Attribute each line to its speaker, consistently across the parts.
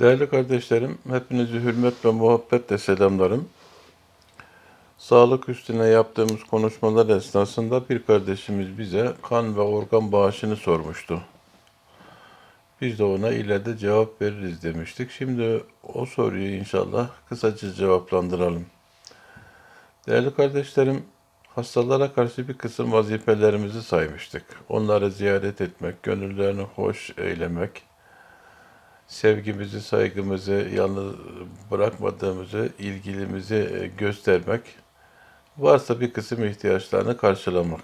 Speaker 1: Değerli kardeşlerim, hepinizi hürmet ve muhabbetle selamlarım. Sağlık üstüne yaptığımız konuşmalar esnasında bir kardeşimiz bize kan ve organ bağışını sormuştu. Biz de ona ileride cevap veririz demiştik. Şimdi o soruyu inşallah kısaca cevaplandıralım. Değerli kardeşlerim, hastalara karşı bir kısım vazifelerimizi saymıştık. Onları ziyaret etmek, gönüllerini hoş eylemek, sevgimizi, saygımızı, yalnız bırakmadığımızı, ilgilimizi e, göstermek, varsa bir kısım ihtiyaçlarını karşılamak.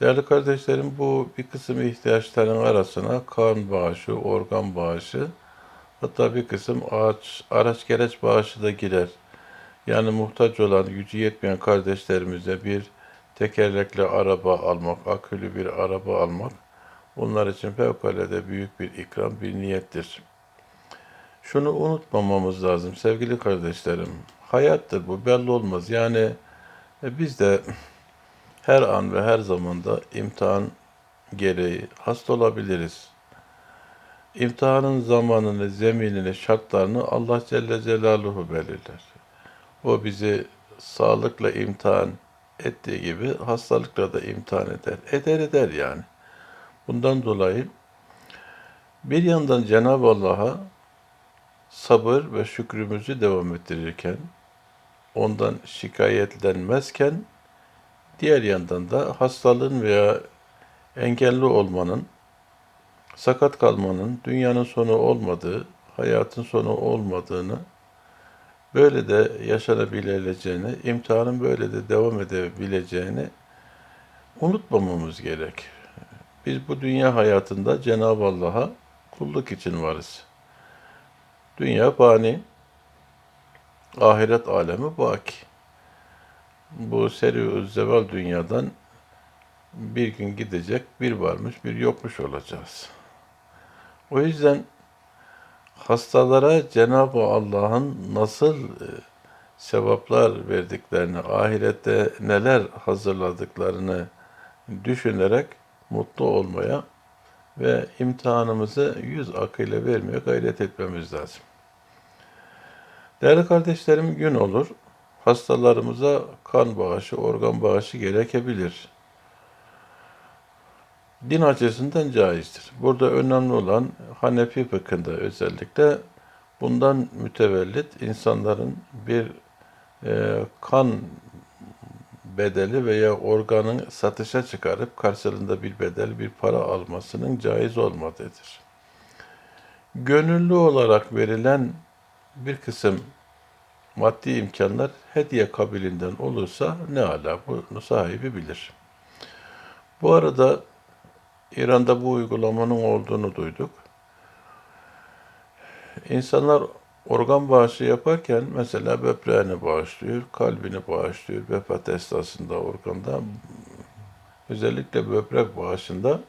Speaker 1: Değerli kardeşlerim, bu bir kısım ihtiyaçların arasına kan bağışı, organ bağışı, hatta bir kısım ağaç, araç gereç bağışı da girer. Yani muhtaç olan, gücü yetmeyen kardeşlerimize bir tekerlekli araba almak, akülü bir araba almak, onlar için fevkalade büyük bir ikram, bir niyettir. Şunu unutmamamız lazım sevgili kardeşlerim. Hayattır bu, belli olmaz. Yani e, biz de her an ve her zamanda imtihan gereği hasta olabiliriz. İmtihanın zamanını, zeminini, şartlarını Allah Celle Celaluhu belirler. O bizi sağlıkla imtihan ettiği gibi hastalıkla da imtihan eder. Eder eder yani. Bundan dolayı bir yandan Cenab-ı Allah'a sabır ve şükrümüzü devam ettirirken, ondan şikayetlenmezken, diğer yandan da hastalığın veya engelli olmanın, sakat kalmanın dünyanın sonu olmadığı, hayatın sonu olmadığını, böyle de yaşanabileceğini, imtihanın böyle de devam edebileceğini unutmamamız gerek. Biz bu dünya hayatında Cenab-ı Allah'a kulluk için varız. Dünya fani, ahiret alemi baki. Bu seri zeval dünyadan bir gün gidecek, bir varmış, bir yokmuş olacağız. O yüzden hastalara Cenab-ı Allah'ın nasıl e, sevaplar verdiklerini, ahirette neler hazırladıklarını düşünerek mutlu olmaya ve imtihanımızı yüz akıyla vermeye gayret etmemiz lazım. Değerli kardeşlerim gün olur, hastalarımıza kan bağışı, organ bağışı gerekebilir. Din açısından caizdir. Burada önemli olan Hanefi fıkhında özellikle bundan mütevellit insanların bir e, kan bedeli veya organın satışa çıkarıp karşılığında bir bedel, bir para almasının caiz olmadıdır. Gönüllü olarak verilen bir kısım maddi imkanlar hediye kabilinden olursa ne ala bunu sahibi bilir. Bu arada İran'da bu uygulamanın olduğunu duyduk. İnsanlar organ bağışı yaparken mesela böbreğini bağışlıyor, kalbini bağışlıyor vefat esnasında organda. Özellikle böbrek bağışında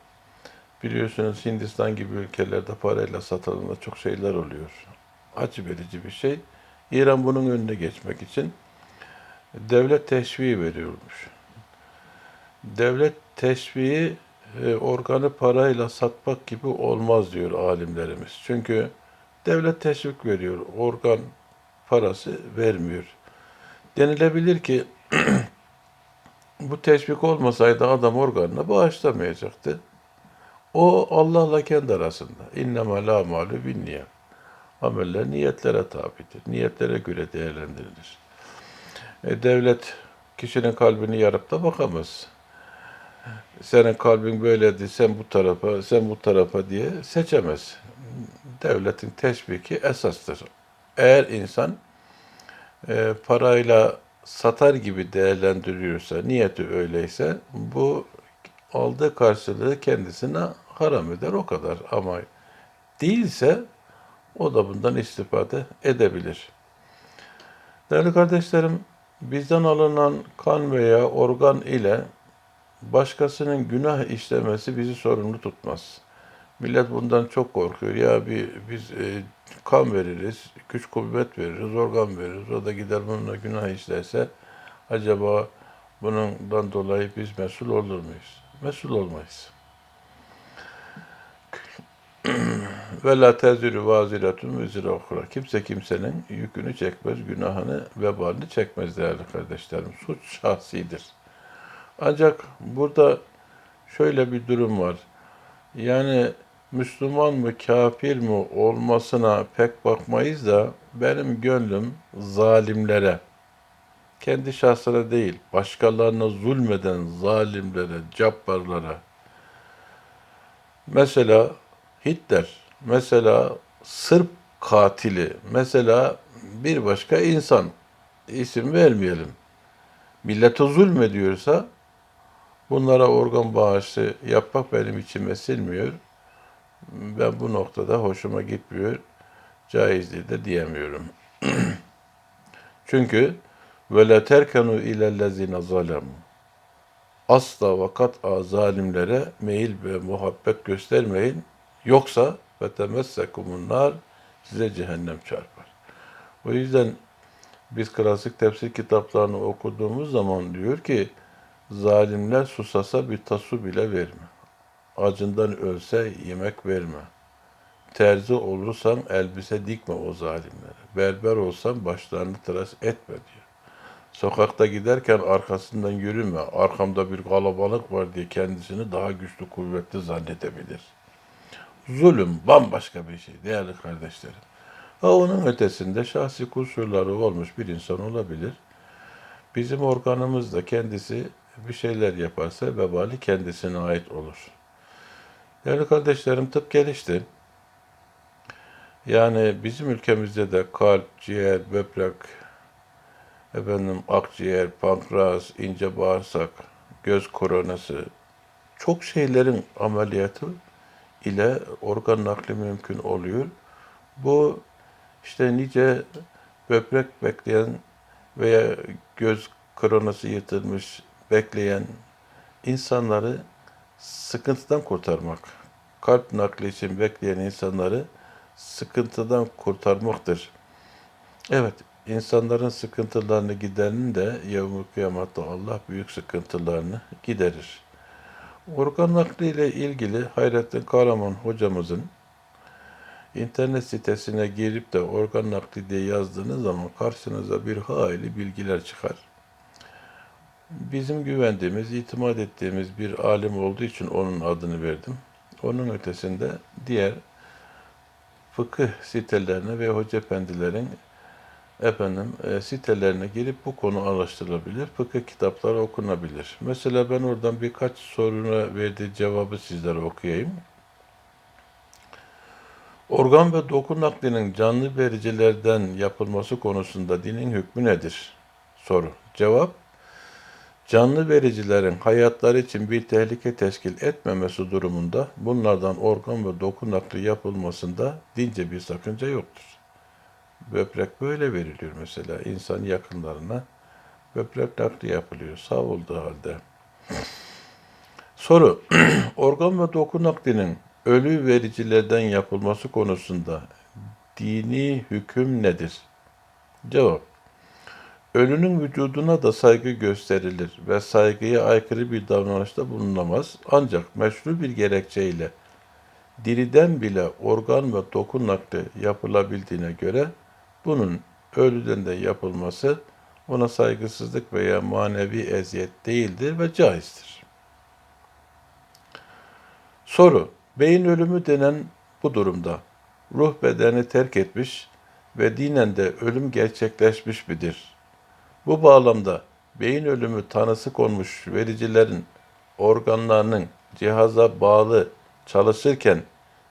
Speaker 1: biliyorsunuz Hindistan gibi ülkelerde parayla satılan çok şeyler oluyor. Acı verici bir şey. İran bunun önüne geçmek için devlet teşviği veriyormuş. Devlet teşviği e, organı parayla satmak gibi olmaz diyor alimlerimiz. Çünkü devlet teşvik veriyor, organ parası vermiyor. Denilebilir ki bu teşvik olmasaydı adam organına bağışlamayacaktı. O Allah'la kendi arasında. İnnemâ lâ mâlü bin niyet. Ameller niyetlere tabidir. Niyetlere göre değerlendirilir. E, devlet kişinin kalbini yarıp da bakamaz. Senin kalbin böyledi, sen bu tarafa, sen bu tarafa diye seçemez. Devletin teşviki esastır. Eğer insan e, parayla satar gibi değerlendiriyorsa, niyeti öyleyse bu aldığı karşılığı kendisine haram eder o kadar. Ama değilse o da bundan istifade edebilir. Değerli kardeşlerim, bizden alınan kan veya organ ile başkasının günah işlemesi bizi sorumlu tutmaz. Millet bundan çok korkuyor. Ya bir biz e, kan veririz, güç kuvvet veririz, organ veririz. O da gider bununla günah işlerse acaba bundan dolayı biz mesul olur muyuz? Mesul olmayız. Ve la tezürü vaziratun vizra ukra. Kimse kimsenin yükünü çekmez, günahını, vebalini çekmez değerli kardeşlerim. Suç şahsidir. Ancak burada şöyle bir durum var. Yani Müslüman mı, kafir mi olmasına pek bakmayız da benim gönlüm zalimlere, kendi şahsına değil, başkalarına zulmeden zalimlere, cabbarlara, mesela Hitler, mesela Sırp katili, mesela bir başka insan, isim vermeyelim, millete zulmediyorsa bunlara organ bağışı yapmak benim içime silmiyor. Ben bu noktada hoşuma gitmiyor. Caizdir de diyemiyorum. Çünkü ve la terkenu ilellezine zalemu. Asla vakat zalimlere meyil ve muhabbet göstermeyin. Yoksa ve temessekumun nar size cehennem çarpar. O yüzden biz klasik tefsir kitaplarını okuduğumuz zaman diyor ki zalimler susasa bir tasu bile verme. Acından ölse yemek verme. Terzi olursan elbise dikme o zalimlere. Berber olsan başlarını tıraş etme diyor. Sokakta giderken arkasından yürüme. Arkamda bir kalabalık var diye kendisini daha güçlü kuvvetli zannedebilir. Zulüm bambaşka bir şey değerli kardeşlerim. Ha onun ötesinde şahsi kusurları olmuş bir insan olabilir. Bizim organımız da kendisi bir şeyler yaparsa vebali kendisine ait olur. Değerli kardeşlerim tıp gelişti. Yani bizim ülkemizde de kalp, ciğer, böbrek, efendim akciğer, pankreas, ince bağırsak, göz koronası, çok şeylerin ameliyatı ile organ nakli mümkün oluyor. Bu işte nice böbrek bekleyen veya göz koronası yırtılmış bekleyen insanları sıkıntıdan kurtarmak. Kalp nakli için bekleyen insanları sıkıntıdan kurtarmaktır. Evet, insanların sıkıntılarını giderin de yevmü kıyamatta Allah büyük sıkıntılarını giderir. Organ nakli ile ilgili Hayrettin Kahraman hocamızın internet sitesine girip de organ nakli diye yazdığınız zaman karşınıza bir hayli bilgiler çıkar. Bizim güvendiğimiz, itimat ettiğimiz bir alim olduğu için onun adını verdim. Onun ötesinde diğer fıkıh sitelerine ve hoca efendilerin efendim e, sitelerine girip bu konu araştırılabilir. Fıkıh kitapları okunabilir. Mesela ben oradan birkaç soruna verdiği cevabı sizlere okuyayım. Organ ve doku naklinin canlı vericilerden yapılması konusunda dinin hükmü nedir? Soru. Cevap. Canlı vericilerin hayatları için bir tehlike teşkil etmemesi durumunda bunlardan organ ve doku nakli yapılmasında dince bir sakınca yoktur. Böbrek böyle veriliyor mesela insan yakınlarına böbrek nakli yapılıyor sağ olduğu halde. Soru, organ ve doku naklinin ölü vericilerden yapılması konusunda dini hüküm nedir? Cevap, ölünün vücuduna da saygı gösterilir ve saygıya aykırı bir davranışta bulunamaz. Ancak meşru bir gerekçeyle diriden bile organ ve doku nakli yapılabildiğine göre bunun ölüden de yapılması ona saygısızlık veya manevi eziyet değildir ve caizdir. Soru, beyin ölümü denen bu durumda ruh bedeni terk etmiş ve dinen de ölüm gerçekleşmiş midir? Bu bağlamda beyin ölümü tanısı konmuş vericilerin organlarının cihaza bağlı çalışırken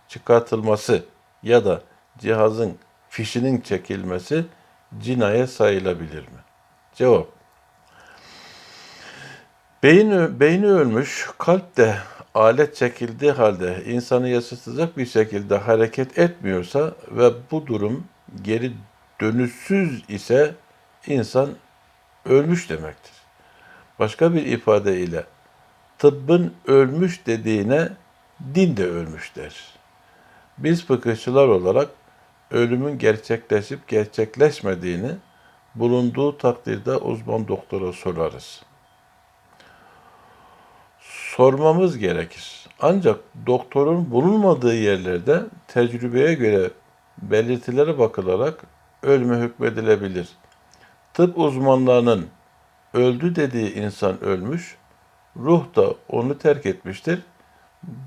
Speaker 1: çıkartılması ya da cihazın fişinin çekilmesi cinayet sayılabilir mi? Cevap. Beyin, beyni ölmüş, kalp de alet çekildiği halde insanı yaşatacak bir şekilde hareket etmiyorsa ve bu durum geri dönüşsüz ise insan ölmüş demektir. Başka bir ifade ile tıbbın ölmüş dediğine din de ölmüş der. Biz fıkıhçılar olarak ölümün gerçekleşip gerçekleşmediğini bulunduğu takdirde uzman doktora sorarız. Sormamız gerekir. Ancak doktorun bulunmadığı yerlerde tecrübeye göre belirtilere bakılarak ölme hükmedilebilir. Tıp uzmanlarının öldü dediği insan ölmüş, ruh da onu terk etmiştir.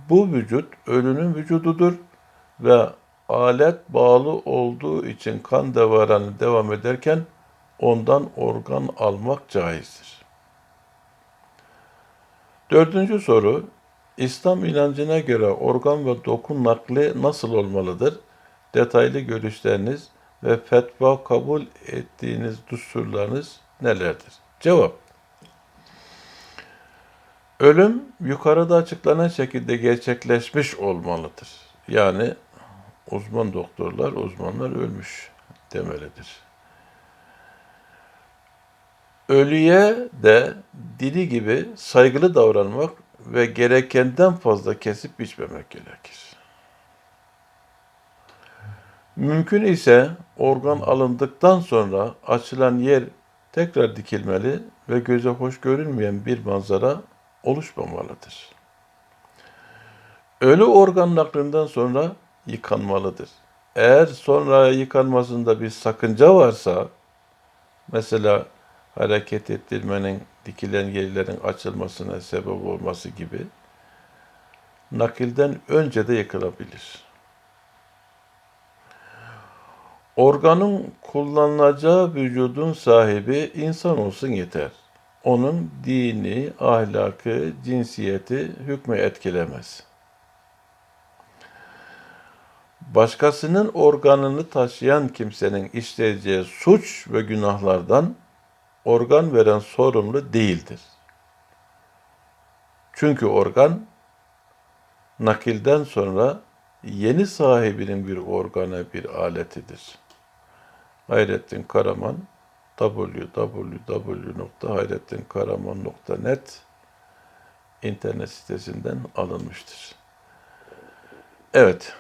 Speaker 1: Bu vücut ölünün vücududur ve alet bağlı olduğu için kan devranı devam ederken ondan organ almak caizdir. Dördüncü soru, İslam inancına göre organ ve doku nakli nasıl olmalıdır? Detaylı görüşleriniz ve fetva kabul ettiğiniz düsturlarınız nelerdir? Cevap. Ölüm yukarıda açıklanan şekilde gerçekleşmiş olmalıdır. Yani uzman doktorlar, uzmanlar ölmüş demelidir. Ölüye de dili gibi saygılı davranmak ve gerekenden fazla kesip biçmemek gerekir. Mümkün ise organ alındıktan sonra açılan yer tekrar dikilmeli ve göze hoş görünmeyen bir manzara oluşmamalıdır. Ölü organ naklinden sonra yıkanmalıdır. Eğer sonra yıkanmasında bir sakınca varsa, mesela hareket ettirmenin, dikilen yerlerin açılmasına sebep olması gibi, nakilden önce de yıkılabilir. Organın kullanılacağı vücudun sahibi insan olsun yeter. Onun dini, ahlakı, cinsiyeti hükmü etkilemez. Başkasının organını taşıyan kimsenin işleyeceği suç ve günahlardan organ veren sorumlu değildir. Çünkü organ nakilden sonra yeni sahibinin bir organa bir aletidir. Hayrettin Karaman www.hayrettinkaraman.net internet sitesinden alınmıştır. Evet,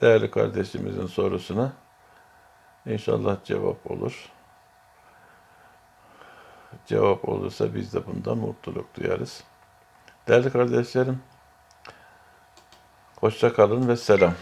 Speaker 1: değerli kardeşimizin sorusuna inşallah cevap olur. Cevap olursa biz de bundan mutluluk duyarız. Değerli kardeşlerim, hoşça kalın ve selam.